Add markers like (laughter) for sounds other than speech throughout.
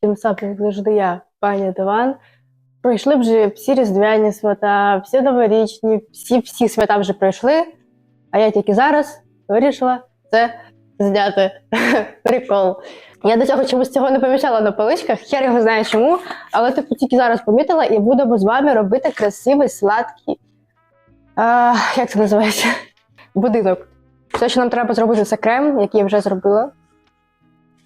тим самим як завжди я, пані Диван. Пройшли вже всі різдвяні свята, всі новорічні, всі всі свята вже пройшли. А я тільки зараз вирішила це зняти. (laughs) Прикол. Я до цього чомусь цього не помічала на поличках, хер його знає чому, але типу тільки зараз помітила і будемо з вами робити красивий, сладкий. А, як це називається? (laughs) Будинок. Все, що нам треба зробити, це крем, який я вже зробила.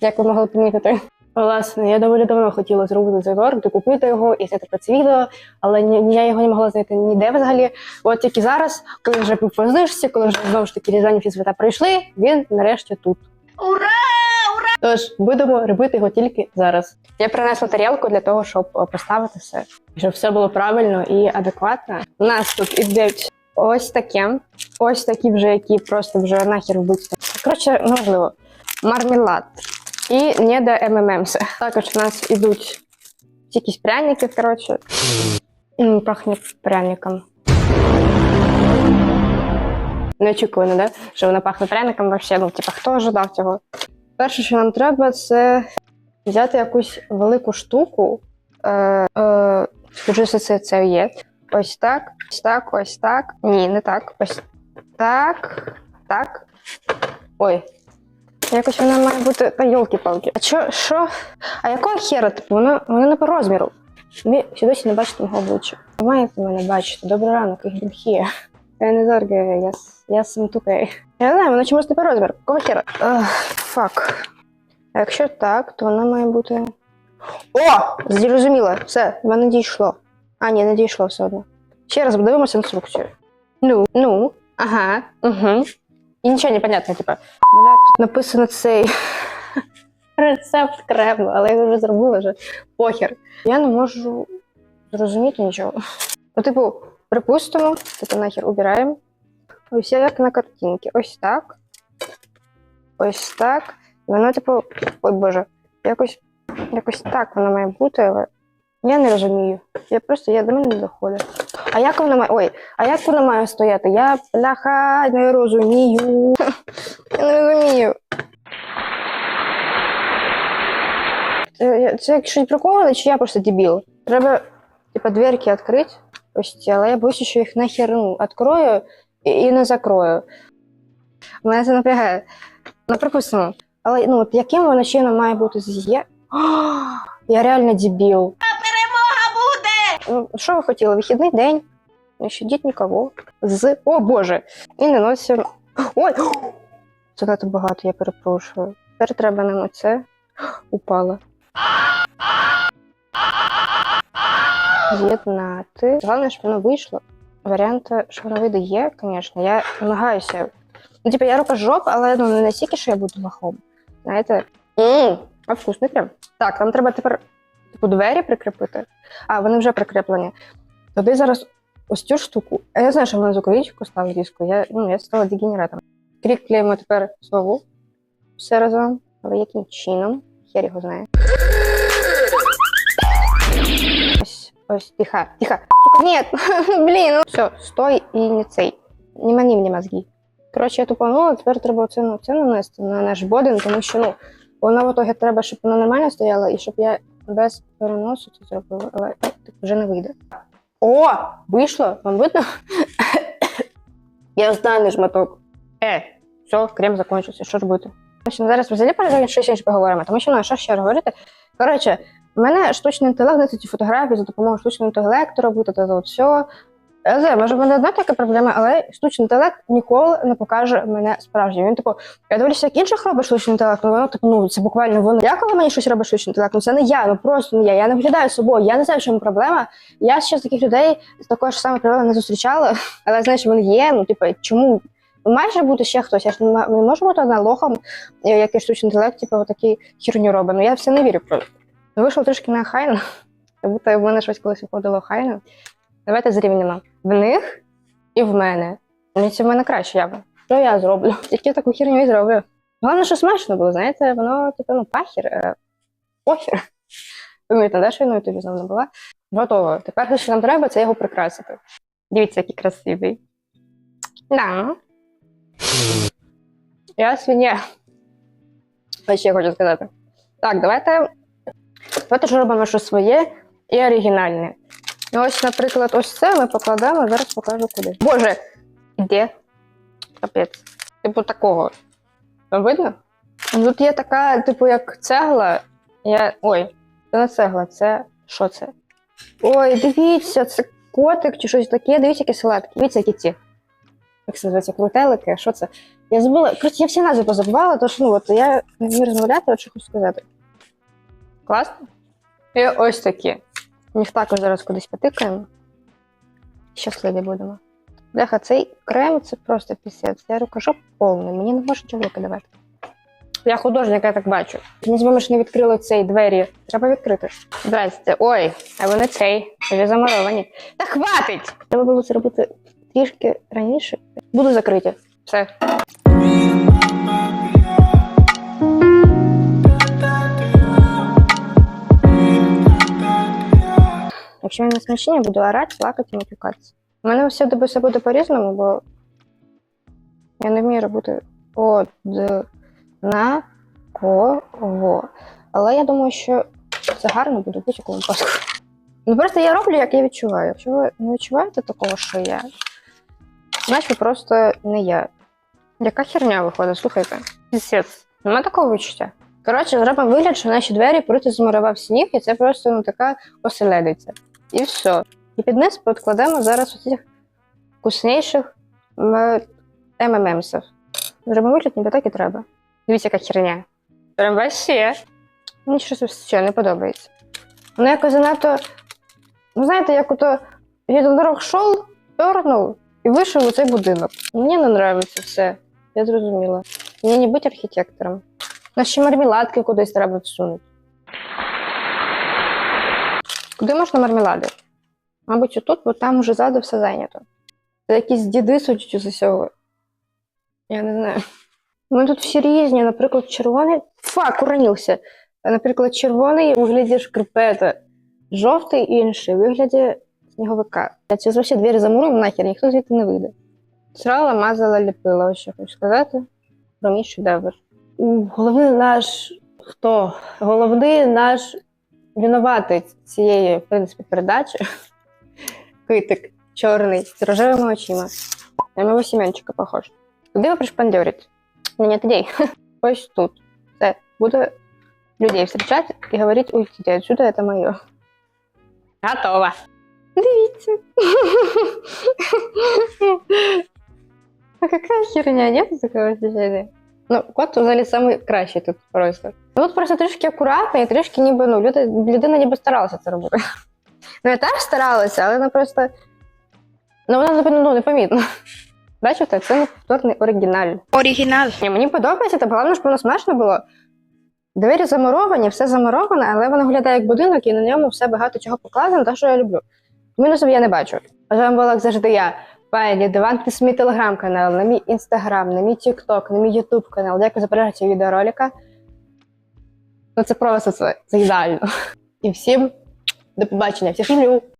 Як ви могли помітити. Власне, я доволі давно хотіла зробити цей торт, докупити його і зняти про це відео, але ні, я його не могла знайти ніде взагалі. От тільки зараз, коли вже був по знижці, коли вже знову ж таки різдвяні всі свята пройшли, він нарешті тут. Ура! Тож будемо робити його тільки зараз. Я принесла тарілку для того, щоб поставити все, щоб все було правильно і адекватно. У нас тут ідуть ось таке, ось такі вже, які просто вже нахер вбити. Коротше, неважливо. Мармелад і не до МММС. Також у нас ідуть якісь пряники, коротше. Пахне пряником. Неочікувано, да? Що вона пахне пряником вообще. Ну, типа, хто ожидав цього? Перше, що нам треба, це взяти якусь велику штуку. Е, е, скажу, що це, це є. Ось так, ось так, ось так. Ні, не так. Ось так, так. Ой. Якось вона має бути. Та йолки-палки. А що? що? А якого хера? Типу, воно, воно не по розміру. Ви ще досі не бачите мого обличчя. Ви маєте мене бачити. Добрий ранок, я here. Я не зоргаю, я, я сам тупий. Я не знаю, воно чомусь не по розміру. Кого хера? Фак. А якщо так, то вона має бути. О! Зрозуміло, все, воно дійшло. А, ні, не дійшло все одно. Ще раз подивимося інструкцію. Ну, ну, ага, угу. І нічого не понятно, типа. Бля, тут написано цей рецепт крему, але я вже зробила вже похер. Я не можу зрозуміти нічого. Ну, типу, припустимо, типу нахер убираємо. Ось як на картинці. Ось так. Ось так. Воно, типу, ой Боже, якось, якось так воно має бути, але я не розумію. Я просто я до мене не доходить. А як воно має. Ой, а як воно має стояти? Я бляха не розумію. (laughs) Я не розумію. Це, як щось прикольне, чи я просто дебіл? Треба, типа, дверки відкрити, ось ці, але я боюся, що їх нахер ну, відкрою і, і не закрою. Мене це напрягає. Ну, припустимо. Але ну, от яким воно чином має бути з є? (gasps) Я реально дебіл. Що ви хотіли? Вихідний день. Не щадіть нікого. З. О Боже! І не носимо. Ой! (gasps) Занадто багато, я перепрошую. Тепер треба нам оце. (gasps) Упала. З'єднати. Головне, щоб воно вийшло. Варіанти, що воно вийде, є, звісно. Я намагаюся. Ну, типу, я рукожоп, але ну, не настільки, що я буду лохом. Знаєте? Ммм, а вкусний прям. Так, нам треба тепер типу двері прикріпити. А, вони вже прикріплені. Туди зараз ось цю штуку. А я знаю, що вона звуковічку ставить диску. Я, ну, я стала дегенератом. Кріклюємо тепер слову все разом. Але яким чином? Хер його знає. Ось, ось, тихо, тихо. Ні, (laughs) блін, ну все, стой і не цей. Не мані мені мозги. Коротше, я тупанула, тепер треба це, ну, це нанести на наш бодин, тому що ну, воно в итогі треба, щоб воно нормально стояло, і щоб я без переносу це зробила, але так вже не вийде. О, вийшло, вам видно? я останній шматок. Е, все, крем закінчився, що робити? бути? общем, зараз взагалі про щось інше поговоримо, тому що ну, що ще говорити. Коротше, в мене штучний інтелект, знаєте, ці фотографії за допомогою штучного інтелекту робити, та все. Я може, в мене одна така проблема, але штучний інтелект ніколи не покаже мене справжнім. Він, типу, я дивлюся, як інших робить штучний інтелект, ну воно типу, ну це буквально воно. Я коли мені щось робить штучний інтелект, ну це не я, ну просто не я. Я не виглядаю собою, я не знаю, в чому проблема. Я ще з таких людей з такої ж саме проблеми не зустрічала, (laughs) але знаєш, вони є. Ну, типу, чому? Майже бути ще хтось, я ж не можу бути одна лохом, е, який штучний інтелект, типу, отакий херню робить. Ну я все не вірю вийшло трішки на хайно, як (laughs) будто в мене щось колись виходило хайно. Давайте зрівняємо в них і в мене. Мені це в мене краще явно. Що я зроблю? Тільки таку херню і зроблю. Головне, що смачно було, знаєте, воно, типу, ну, пахір, е, похір. Пам'ятаєте, да, що я на ютубі знову була? Готово. Тепер, що нам треба, це його прикрасити. Дивіться, який красивий. Да. Я свиня. Ось ще хочу сказати. Так, давайте Давайте ж робимо щось своє і оригінальне. Ось, наприклад, ось це ми покладемо, зараз покажу куди. Боже, де? Капець. Типу такого. Видно? Тут є така, типу, як цегла. Я... Ой, це не цегла, це що це? Ой, дивіться, це котик чи щось таке. Дивіться, які салатки. Дивіться, які ці. Як це називається? Крутелики, що це? Я забула. Коротше, я всі назви позабувала, тож ну от я не вмію розмовляти, от що хочу сказати. Класно? І ось такі. Їх також зараз кудись потикаємо. Щасливі будемо. Бляха, цей крем це просто пісець. Я рукожоп повний, мені не може нічого викидавати. Я художник, я так бачу. Ми з вами ж не відкрили цей двері. Треба відкрити. Здрасте. Ой, а вони цей. Ви замаровані. Та хватить! Треба було це робити трішки раніше. Буду закриті. Все. Якщо не смачні, я буду орати, плакати і матюкатися. У мене все все буде по-різному, бо я не вмію робити од на кого. Але я думаю, що це гарно буде в будь-якому випадку. Ну просто я роблю, як я відчуваю. Якщо ви не відчуваєте такого, що я, значить ви просто не я. Яка херня виходить, слухайте. Пісець. Нема такого відчуття. Коротше, зробимо вигляд, що наші двері просто змурував сніг, і це просто ну, така оселедиця. І все. І під низ підкладемо зараз оцих вкусніших МММсів. Зробимо вигляд, ніби так і треба. Дивіться, яка херня. Прям вообще. Мені щось ще не подобається. Воно якось занадто. Ну, знаєте, як ото єдинорог шов, пернув і вийшов у цей будинок. Мені не подобається все. Я зрозуміла. Мені не бути архітектором. На ще мармеладки кудись треба всунути. Куди можна мармелади? Мабуть, отут, бо там уже ззаду все зайнято. Це якісь діди, судячи з усього. Я не знаю. Ми тут всі різні, наприклад, червоний. Фак, уронився. Наприклад, червоний у вигляді шкарпета, жовтий інший у вигляді сніговика. Я ці всі двері замурую нахер, ніхто звідти не вийде. Срала, мазала, ліпила, ось що хочу сказати. Про мій шедевр. Головний наш хто? Головний наш винуватець цієї, в принципі, передачі. (laughs) Китик чорний з рожевими очима. На моего Семенчика похож. Куди ви пришпандьорите? Мені людей. (laughs) Ось тут. Все. Буду людей встречать і говорити, уйдіть отсюда, это моє. Готово. Дивіться. (laughs) А какая херня, нет такого ощущения? Ну, кот взагалі самий кращий тут просто. Ну, от просто трішки акуратно і трішки ніби, ну, люди, людина ніби старалася це робити. (laughs) Ну, я теж старалася, але вона просто. Ну, вона напевно, ну, непомітно. (laughs) Бачите, це неповторний оригіналь. Оригінал. Ні, мені подобається, та головне, щоб воно смачно було. Двері замуровані, все замуроване, але воно виглядає як будинок, і на ньому все багато чого покладено, те, що я люблю. Мінусів я не бачу. А з вами була, як завжди, я. Пані, дивантесь мій телеграм-канал, на мій інстаграм, на мій тікток, на мій ютуб канал. Дякую за перегляд відеоролика. Ну це просто це, це ідеально. І всім до побачення, всіх люблю!